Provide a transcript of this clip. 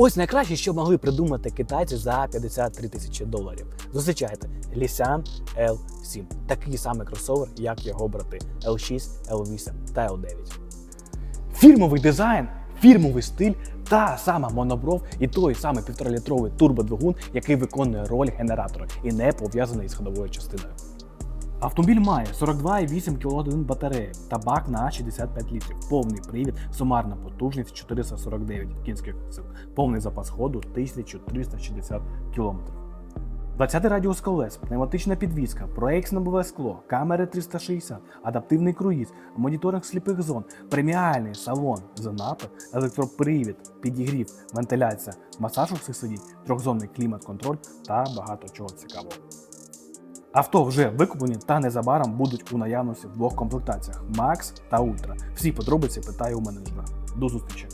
Ось найкраще, що могли придумати китайці за 53 тисячі доларів. Зустрічайте Nissan L7. Такий самий кросовер, як його брати L6, L8 та L9. Фірмовий дизайн, фірмовий стиль та сама монобров і той самий 1,5-літровий турбодвигун, який виконує роль генератора і не пов'язаний із ходовою частиною. Автомобіль має 42,8 кВт батареї та бак на 65 літрів, повний привід, сумарна потужність 449 кінських сил, повний запас ходу 1360 км. 20 радіус колес, пневматична підвізка, проекснобове скло, камери 360, адаптивний круїз, моніторинг сліпих зон, преміальний салон, занапи, електропривід, підігрів, вентиляція, масаж усіх сидінь, трьохзонний клімат-контроль та багато чого цікавого. Авто вже викуплені та незабаром будуть у наявності в двох комплектаціях Max та Ultra. Всі подробиці питаю у менеджера. До зустрічі!